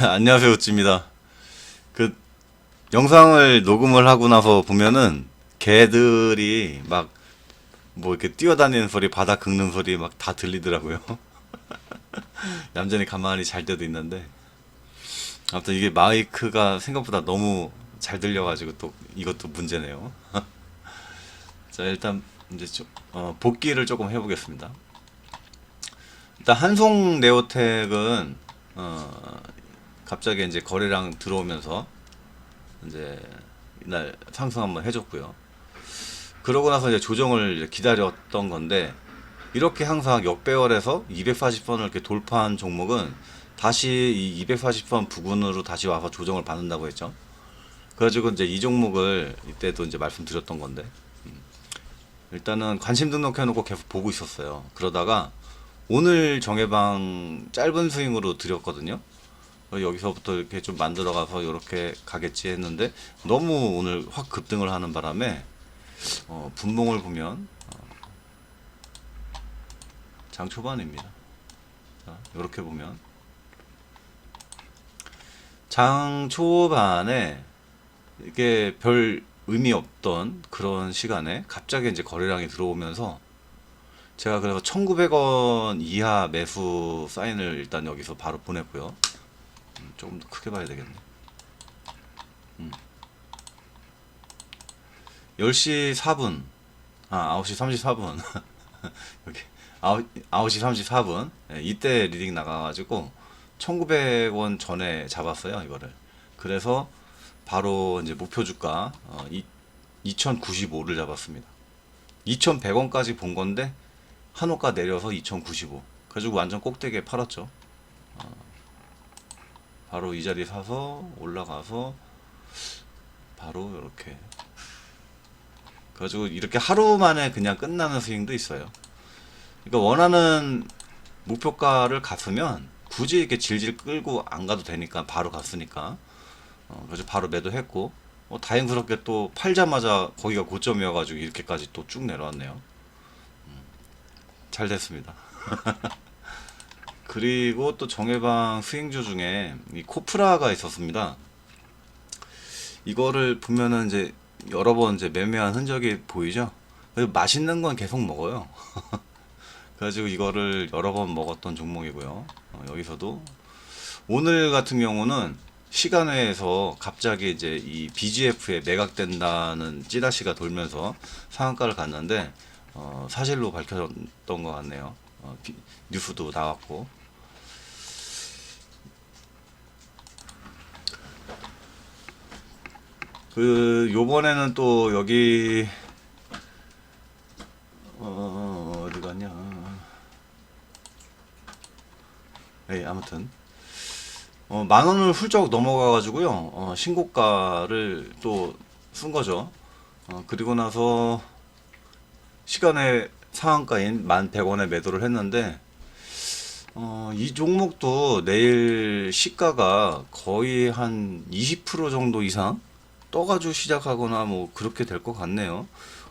안녕하세요, 우찌입니다. 그 영상을 녹음을 하고 나서 보면은 개들이 막 뭐 이렇게 뛰어다니는 소리, 바닥 긁는 소리 막 다 들리더라고요. 얌전히 가만히 잘 때도 있는데 아무튼 이게 마이크가 생각보다 너무 잘 들려가지고 또 이것도 문제네요. 자 일단 이제 좀 어, 복귀를 조금 해보겠습니다. 일단 한송 네오텍은 어, 갑자기 이제 거래량 들어오면서 이제 이날 상승 한번 해줬고요. 그러고 나서 이제 조정을 기다렸던 건데 이렇게 항상 역배열에서 240선을 이렇게 돌파한 종목은 다시 이 240선 부근으로 다시 와서 조정을 받는다고 했죠. 그래가지고 이제 이 종목을 이때도 이제 말씀드렸던 건데 음. 일단은 관심 등록해놓고 계속 보고 있었어요. 그러다가 오늘 정해방 짧은 스윙으로 드렸거든요. 어, 여기서부터 이렇게 좀 만들어가서 이렇게 가겠지 했는데 너무 오늘 확 급등을 하는 바람에 어, 분봉을 보면 어, 장 초반입니다. 자, 이렇게 보면 장 초반에 이게 별 의미 없던 그런 시간에 갑자기 이제 거래량이 들어오면서 제가 그래서 1900원 이하 매수 사인을 일단 여기서 바로 보냈고요. 음, 조금 더 크게 봐야 되겠네. 음. 10시 4분. 아, 9시 34분. 여기. 9, 9시 34분. 예, 이때 리딩 나가가지고 1900원 전에 잡았어요, 이거를. 그래서 바로 이제 목표 주가 어, 2095를 잡았습니다. 2100원까지 본 건데 한호가 내려서 2095. 그래가지고 완전 꼭대기에 팔았죠. 어, 바로 이 자리 사서 올라가서 바로 이렇게 그래가지고 이렇게 하루 만에 그냥 끝나는 스윙도 있어요. 그러니까 원하는 목표가를 갔으면 굳이 이렇게 질질 끌고 안 가도 되니까 바로 갔으니까 어, 그래서 바로 매도했고 어, 다행스럽게 또 팔자마자 거기가 고점이어가지고 이렇게까지 또 쭉 내려왔네요. 음, 잘 됐습니다. 그리고 또 정해방 스윙주 중에 이 코프라가 있었습니다. 이거를 보면은 이제 여러 번 이제 매매한 흔적이 보이죠? 맛있는 건 계속 먹어요. 그래가지고 이거를 여러 번 먹었던 종목이고요. 어, 여기서도 오늘 같은 경우는 시간외에서 갑자기 이제 이 BGF에 매각된다는 찌라시가 돌면서 상한가를 갔는데 어, 사실로 밝혀졌던 것 같네요. 어, 비- 뉴스도 나왔고 그 요번에는 또 여기 어 어디 갔냐? 네 아무튼 어, 만 원을 훌쩍 넘어가 가지고요 어, 신고가를 또 쓴 거죠. 어, 그리고 나서 시간에 상한가인 만백 원에 매도를 했는데 어, 이 종목도 내일 시가가 거의 한 20% 정도 이상 떠가지고 시작하거나 뭐 그렇게 될 것 같네요.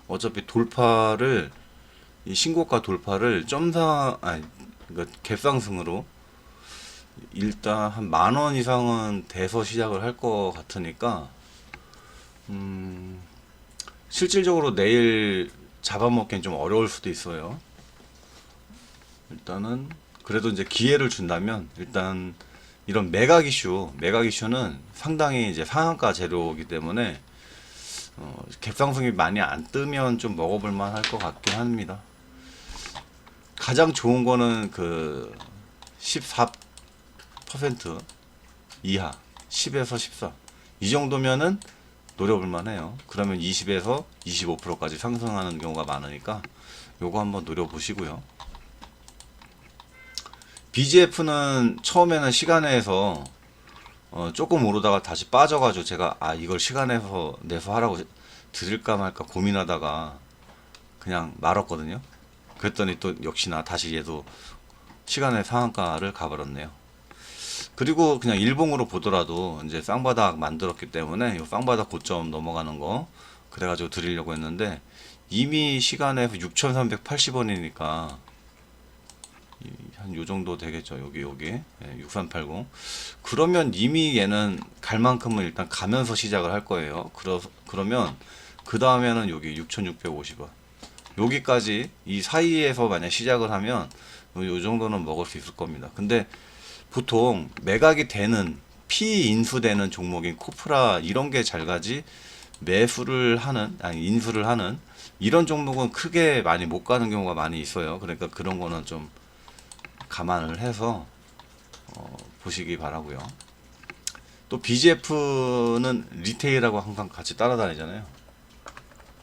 어차피 돌파를 이 신고가 돌파를 점사 아니 그러니까 갭상승으로 일단 한 만 원 이상은 돼서 시작을 할 것 같으니까 음 실질적으로 내일 잡아먹기엔 좀 어려울 수도 있어요. 일단은 그래도 이제 기회를 준다면 일단 이런 매각 이슈, 매각 이슈는 상당히 이제 상한가 재료이기 때문에 어, 갭상승이 많이 안 뜨면 좀 먹어볼 만 할 것 같긴 합니다. 가장 좋은 거는 그 14% 이하, 10에서 14. 이 정도면은 노려볼 만 해요. 그러면 20에서 25%까지 상승하는 경우가 많으니까 요거 한번 노려보시고요. BGF는 처음에는 시간에서 어, 조금 오르다가 다시 빠져가지고 제가 아 이걸 시간에서 내서 하라고 드릴까 말까 고민하다가 그냥 말았거든요. 그랬더니 또 역시나 다시 얘도 시간의 상한가를 가버렸네요. 그리고 그냥 일봉으로 보더라도 이제 쌍바닥 만들었기 때문에 이 쌍바닥 고점 넘어가는 거 그래가지고 드리려고 했는데 이미 시간에서 6,380원이니까 한 요 정도 되겠죠. 여기 여기 예, 6380. 그러면 이미 얘는 갈 만큼은 일단 가면서 시작을 할 거예요. 그러 그러면 그 다음에는 여기 6,650원. 여기까지 이 사이에서 만약 시작을 하면 요 정도는 먹을 수 있을 겁니다. 근데 보통 매각이 되는 피 인수되는 종목인 코프라 이런 게 잘 가지 매수를 하는 아니 인수를 하는 이런 종목은 크게 많이 못 가는 경우가 많이 있어요. 그러니까 그런 거는 좀 감안을 해서 어, 보시기 바라고요. 또 BGF는 리테일하고 항상 같이 따라다니잖아요.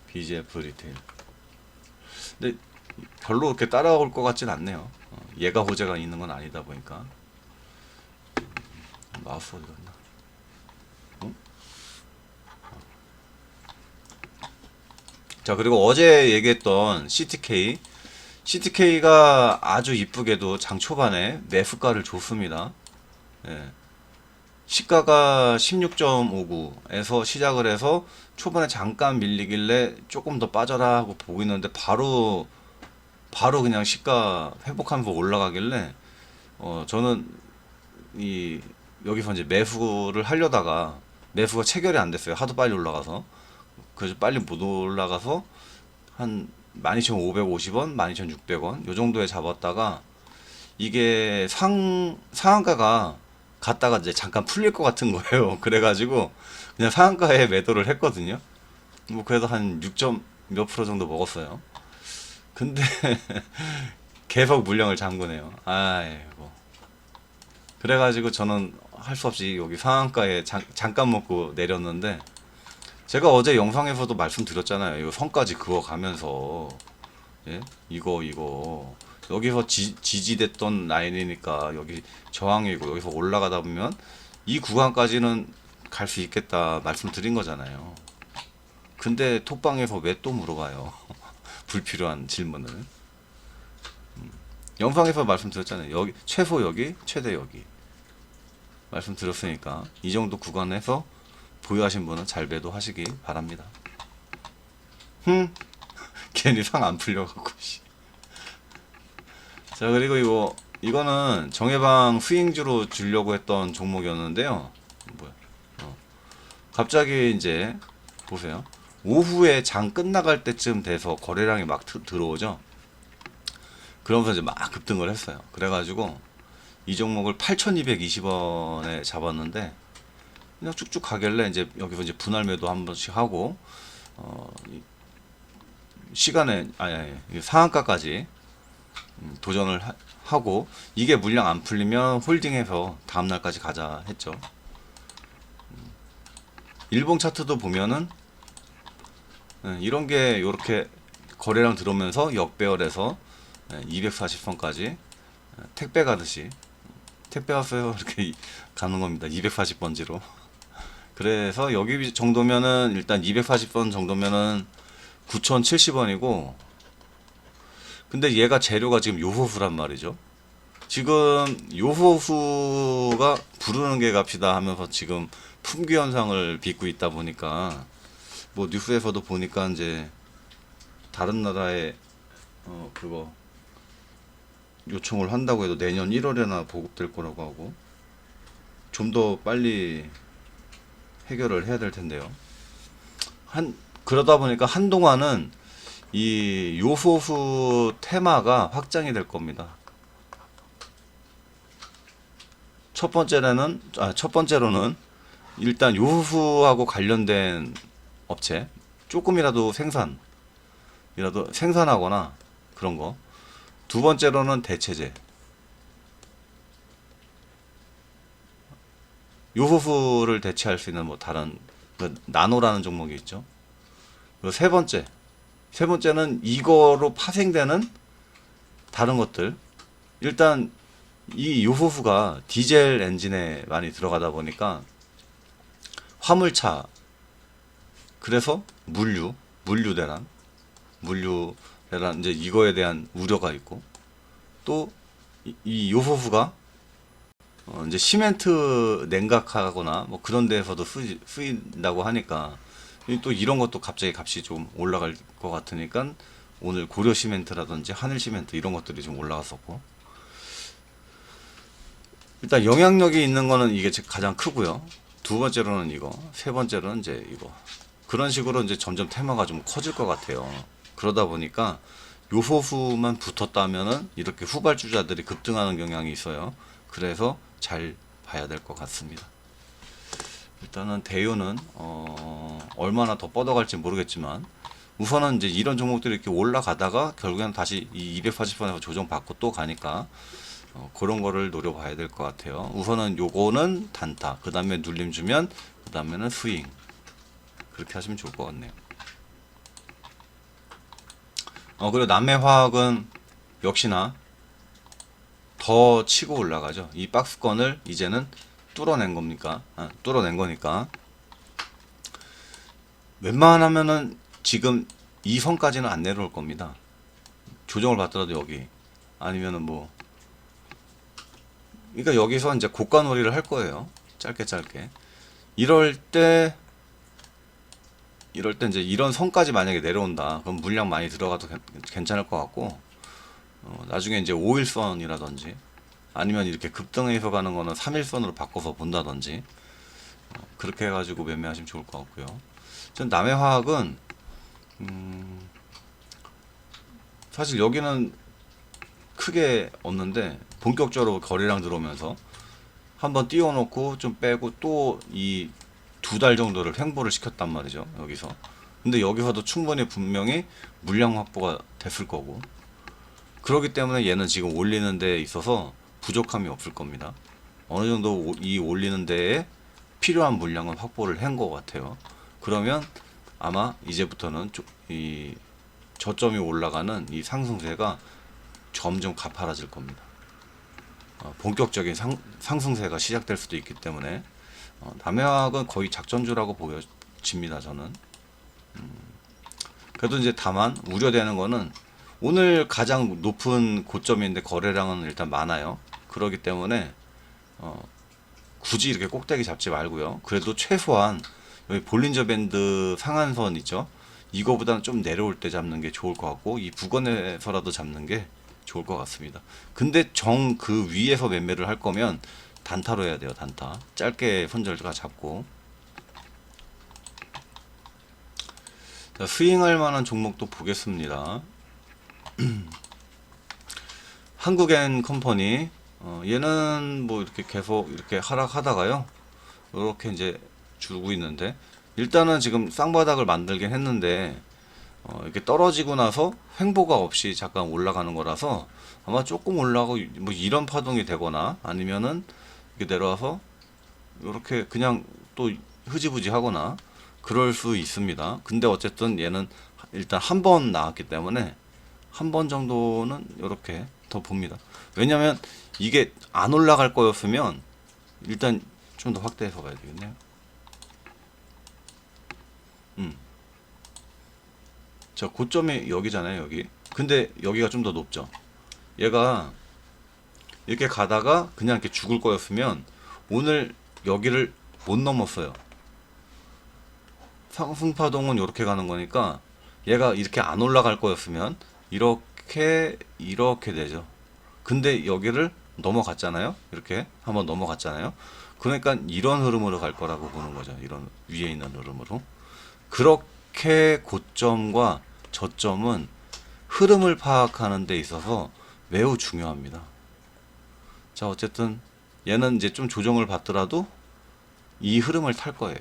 BGF 리테일. 근데 별로 그렇게 따라올 것 같진 않네요. 어, 얘가 호재가 있는 건 아니다 보니까. 마우스 어디 갔나? 어? 자 그리고 어제 얘기했던 CTK CTK가 아주 이쁘게도 장 초반에 매수가를 줬습니다. 예. 시가가 16.59에서 시작을 해서 초반에 잠깐 밀리길래 조금 더 빠져라 하고 보고 있는데 바로 바로 그냥 시가 회복하면서 올라가길래 어 저는 이 여기서 이제 매수를 하려다가 매수가 체결이 안 됐어요. 하도 빨리 올라가서 그래서 빨리 못 올라가서 한 12,550원, 12,600원 요 정도에 잡았다가 이게 상 상한가가 갔다가 이제 잠깐 풀릴 것 같은 거예요. 그래가지고 그냥 상한가에 매도를 했거든요. 뭐 그래도 한 6점 몇 프로 정도 먹었어요. 근데 계속 물량을 잠그네요. 아이고. 그래가지고 저는 할 수 없이 여기 상한가에 잠, 잠깐 먹고 내렸는데 제가 어제 영상에서도 말씀드렸잖아요. 이거 선까지 그어 가면서 예? 이거 이거 여기서 지, 지지됐던 라인이니까 여기 저항이고 여기서 올라가다 보면 이 구간까지는 갈 수 있겠다 말씀드린 거잖아요. 근데 톡방에서 왜 또 물어봐요? 불필요한 질문을. 음, 영상에서 말씀드렸잖아요. 여기 최소 여기, 최대 여기. 말씀드렸으니까 이 정도 구간에서 보유하신 분은 잘 매도하시기 바랍니다. 흠, 괜히 상 안 풀려갖고. 씨. 자 그리고 이거 이거는 정해방 스윙주로 주려고 했던 종목이었는데요. 뭐야? 어. 갑자기 이제 보세요. 오후에 장 끝나갈 때쯤 돼서 거래량이 막 드- 들어오죠. 그러면서 이제 막 급등을 했어요. 그래가지고 이 종목을 8,220원에 잡았는데 그냥 쭉쭉 가길래 이제 여기서 이제 분할 매도 한 번씩 하고 어 이- 시간에 아니 아니 이 상한가까지 음, 도전을 하, 고 이게 물량 안 풀리면 홀딩해서 다음 날까지 가자 했죠. 음, 일봉 차트도 보면은 예, 이런 게 이렇게 거래량 들어오면서 역배열에서 240선까지 예, 택배 가듯이 택배 왔어요 이렇게 이- 가는 겁니다. 240번지로. 그래서 여기 정도면은 일단 240번 정도면은 9,070원이고 근데 얘가 재료가 지금 요호수란 말이죠. 지금 요호수가 부르는 게 값이다 하면서 지금 품귀 현상을 빚고 있다 보니까 뭐 뉴스에서도 보니까 이제 다른 나라에 어 그거 요청을 한다고 해도 내년 1월에나 보급될 거라고 하고 좀 더 빨리 해결을 해야 될 텐데요. 한 그러다 보니까 한동안은 이 요소수 테마가 확장이 될 겁니다. 첫 번째로는 아, 첫 번째로는 일단 요소수하고 관련된 업체 조금이라도 생산이라도 생산하거나 그런 거. 두 번째로는 대체제. 요소수를 대체할 수 있는 뭐 다른 그 나노라는 종목이 있죠. 그리고 세 번째, 세 번째는 이거로 파생되는 다른 것들. 일단 이 요소수가 디젤 엔진에 많이 들어가다 보니까 화물차 그래서 물류, 물류 대란, 물류 대란 이제 이거에 대한 우려가 있고 또이 요소수가 어 이제 시멘트 냉각하거나 뭐 그런 데에서도 쓰이, 쓰인다고 하니까 이또 이런 것도 갑자기 값이 좀 올라갈 것 같으니까 오늘 고려 시멘트라든지 하늘 시멘트 이런 것들이 좀 올라갔었고 일단 영향력이 있는 거는 이게 제- 가장 크고요. 두 번째로는 이거, 세 번째로는 이제 이거. 그런 식으로 이제 점점 테마가 좀 커질 것 같아요. 그러다 보니까 요 소수만 붙었다면은 이렇게 후발주자들이 급등하는 경향이 있어요. 그래서 잘 봐야 될 것 같습니다. 일단은 대유는 어, 얼마나 더 뻗어갈지 모르겠지만 우선은 이제 이런 종목들이 이렇게 올라가다가 결국에는 다시 이 240선에서 조정받고 또 가니까 어, 그런 거를 노려봐야 될 것 같아요. 우선은 요거는 단타, 그 다음에 눌림 주면 그 다음에는 스윙 그렇게 하시면 좋을 것 같네요. 어 그리고 남해화학은 역시나 더 치고 올라가죠. 이 박스권을 이제는 뚫어낸 겁니까? 아, 뚫어낸 거니까. 웬만하면은 지금 이 선까지는 안 내려올 겁니다. 조정을 받더라도 여기 아니면은 뭐 그러니까 여기서 이제 고가 놀이를 할 거예요. 짧게 짧게. 이럴 때 이럴 때 이제 이런 선까지 만약에 내려온다. 그럼 물량 많이 들어가도 괜- 괜찮을 것 같고 어, 나중에 이제 5일선이라든지 아니면 이렇게 급등해서 가는 거는 3일선으로 바꿔서 본다든지 어, 그렇게 해가지고 매매하시면 좋을 것 같고요. 전 남해 화학은 음, 사실 여기는 크게 없는데 본격적으로 거래량 들어오면서 한번 띄워놓고 좀 빼고 또 이 두 달 정도를 횡보를 시켰단 말이죠 여기서 근데 여기서도 충분히 분명히 물량 확보가 됐을 거고 그렇기 때문에 얘는 지금 올리는 데 있어서 부족함이 없을 겁니다 어느 정도 오- 이 올리는 데에 필요한 물량은 확보를 한 것 같아요 그러면 아마 이제부터는 조- 이 저점이 올라가는 이 상승세가 점점 가파라질 겁니다. 어, 본격적인 상, 상승세가 시작될 수도 있기 때문에 어, 남해학은 거의 작전주라고 보여집니다. 저는. 음, 그래도 이제 다만 우려되는 거는 오늘 가장 높은 고점인데 거래량은 일단 많아요. 그렇기 때문에 어, 굳이 이렇게 꼭대기 잡지 말고요. 그래도 최소한 여기 볼린저 밴드 상한선 있죠. 이거보다는 좀 내려올 때 잡는 게 좋을 것 같고 이 부근에서라도 잡는 게 좋을 것 같습니다. 근데 정 그 위에서 매매를 할 거면 단타로 해야 돼요. 단타. 짧게 손절가 잡고 자, 스윙할 만한 종목도 보겠습니다. 한국엔 컴퍼니 어, 얘는 뭐 이렇게 계속 이렇게 하락하다가요. 이렇게 이제 주고 있는데 일단은 지금 쌍바닥을 만들긴 했는데 어, 이렇게 떨어지고 나서 횡보가 없이 잠깐 올라가는 거라서 아마 조금 올라가고 뭐 이런 파동이 되거나 아니면은 이렇게 내려와서 이렇게 그냥 또 흐지부지 하거나 그럴 수 있습니다. 근데 어쨌든 얘는 일단 한 번 나왔기 때문에 한 번 정도는 이렇게 더 봅니다. 왜냐면 이게 안 올라갈 거였으면 일단 좀 더 확대해서 가야 되겠네요. 음. 자, 고점이 여기잖아요, 여기. 근데 여기가 좀 더 높죠. 얘가 이렇게 가다가 그냥 이렇게 죽을 거였으면 오늘 여기를 못 넘었어요. 상승파동은 이렇게 가는 거니까 얘가 이렇게 안 올라갈 거였으면 이렇게 이렇게 되죠. 근데 여기를 넘어갔잖아요. 이렇게 한번 넘어갔잖아요. 그러니까 이런 흐름으로 갈 거라고 보는 거죠. 이런 위에 있는 흐름으로. 그렇게 고점과 저점은 흐름을 파악하는 데 있어서 매우 중요합니다. 자, 어쨌든 얘는 이제 좀 조정을 받더라도 이 흐름을 탈 거예요.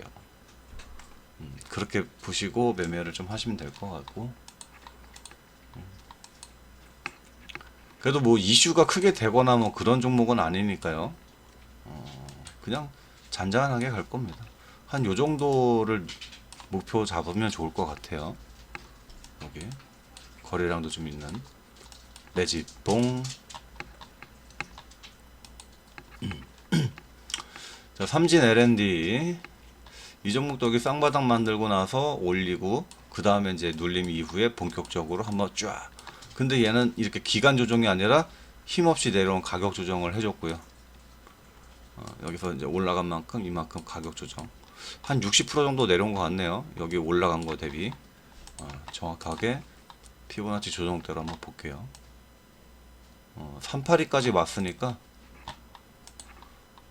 음, 그렇게 보시고 매매를 좀 하시면 될 것 같고. 그래도 뭐 이슈가 크게 되거나 뭐 그런 종목은 아니니까요. 어, 그냥 잔잔하게 갈 겁니다. 한 요 정도를 목표 잡으면 좋을 것 같아요. 여기 거래량도 좀 있는 내 집봉. 자, 삼진 L&D 이 종목도 여기 쌍바닥 만들고 나서 올리고 그 다음에 이제 눌림 이후에 본격적으로 한번 쫙. 근데 얘는 이렇게 기간 조정이 아니라 힘없이 내려온 가격 조정을 해줬고요. 어, 여기서 이제 올라간 만큼 이만큼 가격 조정. 한 60% 정도 내려온 것 같네요. 여기 올라간 거 대비. 어, 정확하게 피보나치 조정대로 한번 볼게요. 어, 382까지 왔으니까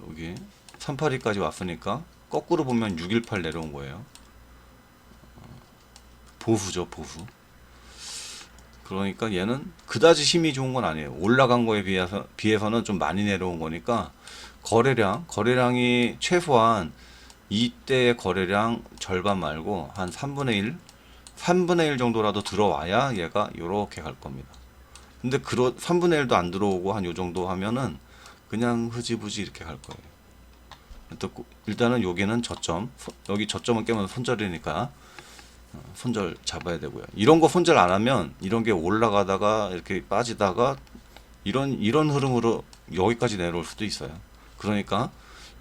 여기 382까지 왔으니까 거꾸로 보면 618 내려온 거예요. 어, 보수죠, 보수. 그러니까 얘는 그다지 힘이 좋은 건 아니에요. 올라간 거에 비해서 비해서는 좀 많이 내려온 거니까 거래량 거래량이 최소한 이때의 거래량 절반 말고 한 3분의 1, 3분의 1 정도라도 들어와야 얘가 이렇게 갈 겁니다. 근데 그러 3분의 1도 안 들어오고 한 요 정도 하면은 그냥 흐지부지 이렇게 갈 거예요. 일단은 여기는 저점, 손- 여기 저점을 깨면 손절이니까 어, 손절 잡아야 되고요. 이런 거 손절 안 하면 이런 게 올라가다가 이렇게 빠지다가 이런 이런 흐름으로 여기까지 내려올 수도 있어요. 그러니까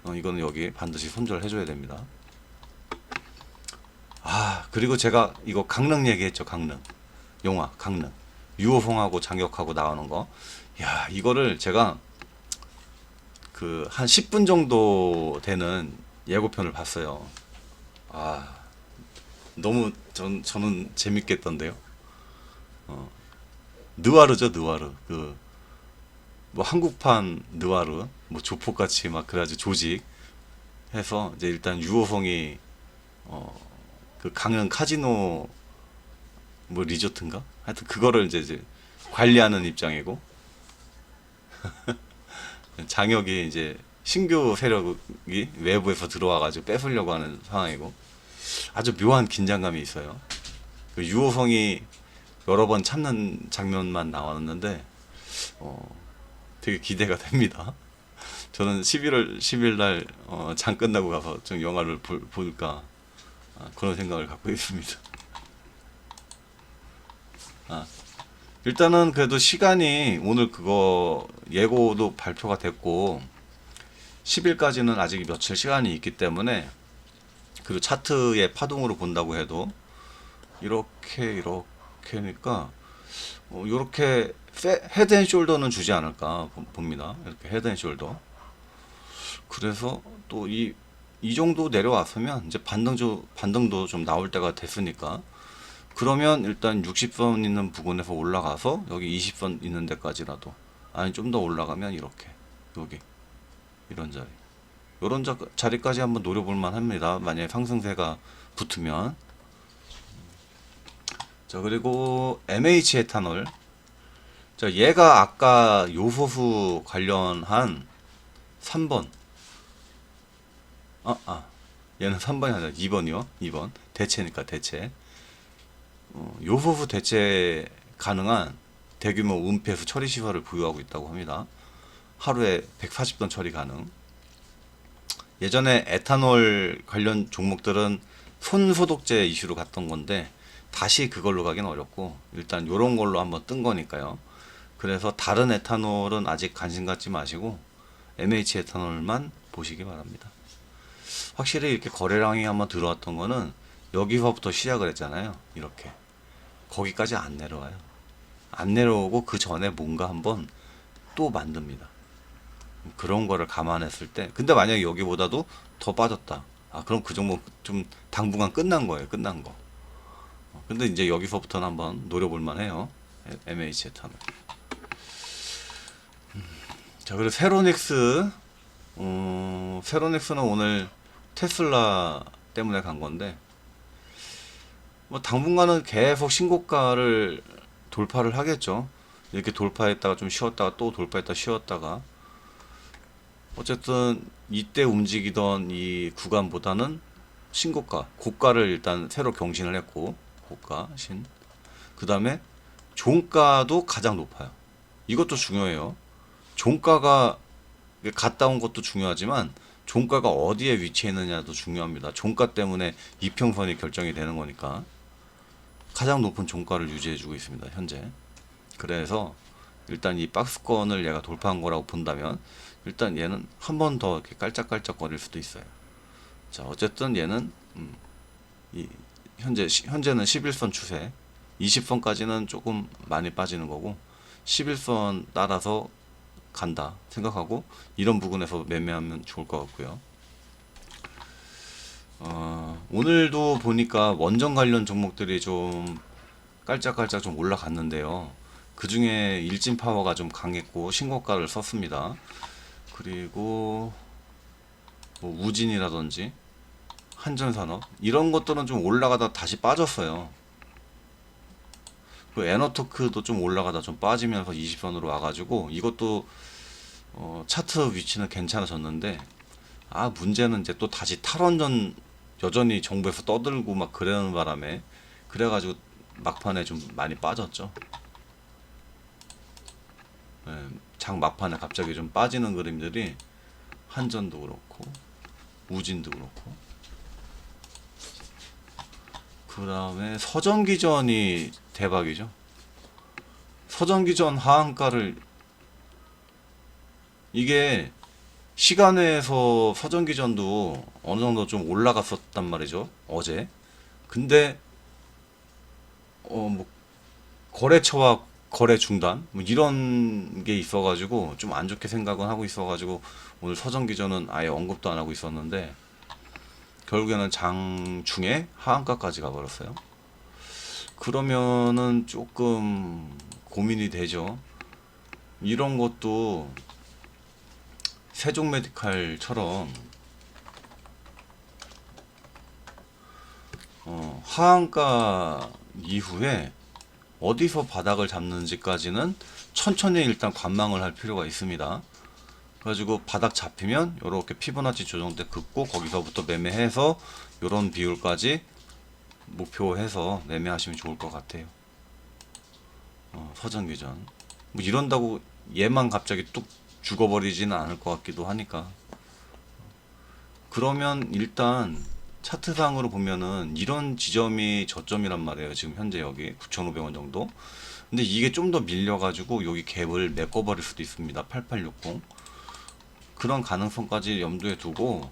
어, 이거는 여기 반드시 손절해 줘야 됩니다. 아 그리고 제가 이거 강릉 얘기했죠 강릉 영화 강릉 유호성하고 장혁하고 나오는 거. 야 이거를 제가 그 한 10분 정도 되는 예고편을 봤어요. 아 너무 전 저는 재밌겠던데요. 어, 느와르죠 느와르. 그 뭐 한국판 느와르 뭐 조폭같이 막 그래가지고 조직 해서 이제 일단 유호성이 어 그 강릉 카지노 뭐 리조트인가? 하여튼 그거를 이제, 이제 관리하는 입장이고. 장혁이 이제 신규 세력이 외부에서 들어와가지고 뺏으려고 하는 상황이고 아주 묘한 긴장감이 있어요. 그 유호성이 여러 번 참는 장면만 나왔는데 어, 되게 기대가 됩니다. 저는 11월 10일 날 어, 장 끝나고 가서 좀 영화를 볼, 볼까 아, 그런 생각을 갖고 있습니다. 아, 일단은 그래도 시간이 오늘 그거 예고도 발표가 됐고 10일까지는 아직 며칠 시간이 있기 때문에 그리고 차트의 파동으로 본다고 해도 이렇게 이렇게니까 어, 이렇게 헤드 앤 숄더는 주지 않을까 보- 봅니다. 이렇게 헤드 앤 숄더. 그래서 또 이 이 정도 내려왔으면 이제 반등조 반등도 좀 나올 때가 됐으니까 그러면 일단 60선 있는 부근에서 올라가서 여기 20선 있는 데까지라도 아니 좀 더 올라가면 이렇게 여기 이런 자리 이런 자, 자리까지 한번 노려볼 만합니다. 만약에 상승세가 붙으면 자 그리고 MH 에탄올 자 얘가 아까 요소수 관련한 3번 아, 아 얘는 3번이 아니라 2번이요 2번 대체니까 대체 어, 요소수 대체 가능한 대규모 은폐수 처리 시설을 보유하고 있다고 합니다. 하루에 140톤 처리 가능. 예전에 에탄올 관련 종목들은 손소독제 이슈로 갔던 건데 다시 그걸로 가긴 어렵고 일단 요런 걸로 한번 뜬 거니까요. 그래서 다른 에탄올은 아직 관심 갖지 마시고 MH 에탄올만 보시기 바랍니다. 확실히 이렇게 거래량이 한번 들어왔던 거는 여기서부터 시작을 했잖아요. 이렇게 거기까지 안 내려와요. 안 내려오고 그 전에 뭔가 한번 또 만듭니다. 그런 거를 감안했을 때 근데 만약에 여기보다도 더 빠졌다. 아 그럼 그 종목 좀 당분간 끝난 거예요. 끝난 거. 어, 근데 이제 여기서부터는 한번 노려볼 만해요. MH 에탄올. 음, 자 그리고 세로닉스 어, 세로닉스는 오늘 테슬라 때문에 간 건데 뭐 당분간은 계속 신고가를 돌파를 하겠죠. 이렇게 돌파했다가 좀 쉬었다가 또 돌파했다 쉬었다가 어쨌든 이때 움직이던 이 구간보다는 신고가, 고가를 일단 새로 경신을 했고 고가 신. 그 다음에 종가도 가장 높아요. 이것도 중요해요. 종가가 갔다 온 것도 중요하지만 종가가 어디에 위치해 있느냐도 중요합니다. 종가 때문에 이평선이 결정이 되는 거니까 가장 높은 종가를 유지해주고 있습니다. 현재. 그래서 일단 이 박스권을 얘가 돌파한 거라고 본다면 일단 얘는 한 번 더 이렇게 깔짝깔짝 거릴 수도 있어요. 자 어쨌든 얘는 음, 이 현재 시- 현재는 11선 추세, 20선까지는 조금 많이 빠지는 거고 11선 따라서 간다 생각하고 이런 부분에서 매매하면 좋을 것 같고요. 어, 오늘도 보니까 원전 관련 종목들이 좀 깔짝깔짝 좀 올라갔는데요. 그 중에 일진 파워가 좀 강했고 신고가를 썼습니다. 그리고 뭐 우진이라든지 한전산업 이런 것들은 좀 올라가다 다시 빠졌어요. 그 에너토크도 좀 올라가다 좀 빠지면서 20선으로 와가지고 이것도 어, 차트 위치는 괜찮아졌는데 아 문제는 이제 또 다시 탈원전 여전히 정부에서 떠들고 막 그러는 바람에 그래가지고 막판에 좀 많이 빠졌죠. 예, 장 막판에 갑자기 좀 빠지는 그림들이 한전도 그렇고 우진도 그렇고 그 다음에 서전기전이 대박이죠. 서전기전 하한가를 이게 시간에서 서전기전도 어느 정도 좀 올라갔었단 말이죠. 어제. 근데 어 뭐 거래처와 거래 중단 뭐 이런 게 있어가지고 좀 안 좋게 생각은 하고 있어가지고 오늘 서전기전은 아예 언급도 안 하고 있었는데 결국에는 장 중에 하한가까지 가버렸어요. 그러면은 조금 고민이 되죠. 이런 것도 세종 메디칼처럼 어, 하한가 이후에 어디서 바닥을 잡는지까지는 천천히 일단 관망을 할 필요가 있습니다. 그래가지고 바닥 잡히면 이렇게 피보나치 조정 때 긋고 거기서부터 매매해서 이런 비율까지 목표해서 매매하시면 좋을 것 같아요. 어, 서전기전 뭐 이런다고 얘만 갑자기 뚝 죽어버리지는 않을 것 같기도 하니까 그러면 일단 차트상으로 보면은 이런 지점이 저점이란 말이에요. 지금 현재 여기 9,500원 정도. 근데 이게 좀 더 밀려가지고 여기 갭을 메꿔버릴 수도 있습니다. 8860. 그런 가능성까지 염두에 두고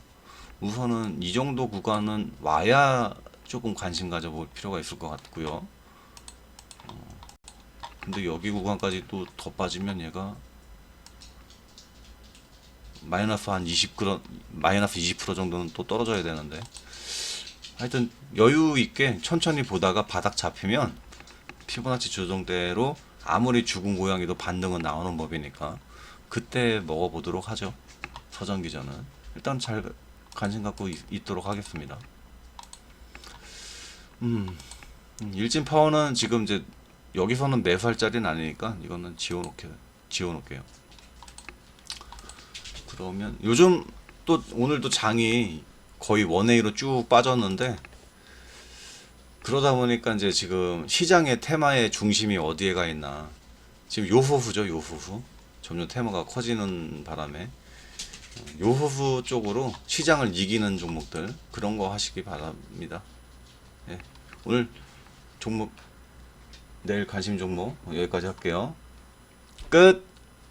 우선은 이 정도 구간은 와야 조금 관심 가져볼 필요가 있을 것 같고요. 어, 근데 여기 구간까지 또 더 빠지면 얘가 마이너스 한 20% 마이너스 20% 정도는 또 떨어져야 되는데 하여튼 여유 있게 천천히 보다가 바닥 잡히면 피보나치 조정대로 아무리 죽은 고양이도 반등은 나오는 법이니까 그때 먹어보도록 하죠. 서전기전은 일단 잘 관심 갖고 있, 있도록 하겠습니다. 음 음, 일진 파워는 지금 이제 여기서는 매수할 자리는 아니니까 이거는 지워놓게 지워놓을게요. 그러면 요즘 또 오늘도 장이 거의 원웨이로 쭉 빠졌는데 그러다 보니까 이제 지금 시장의 테마의 중심이 어디에 가 있나. 지금 요호후죠 요호후. 점점 테마가 커지는 바람에. 요호후 쪽으로 시장을 이기는 종목들 그런 거 하시기 바랍니다. 예, 오늘 종목 내일 관심 종목 여기까지 할게요. 끝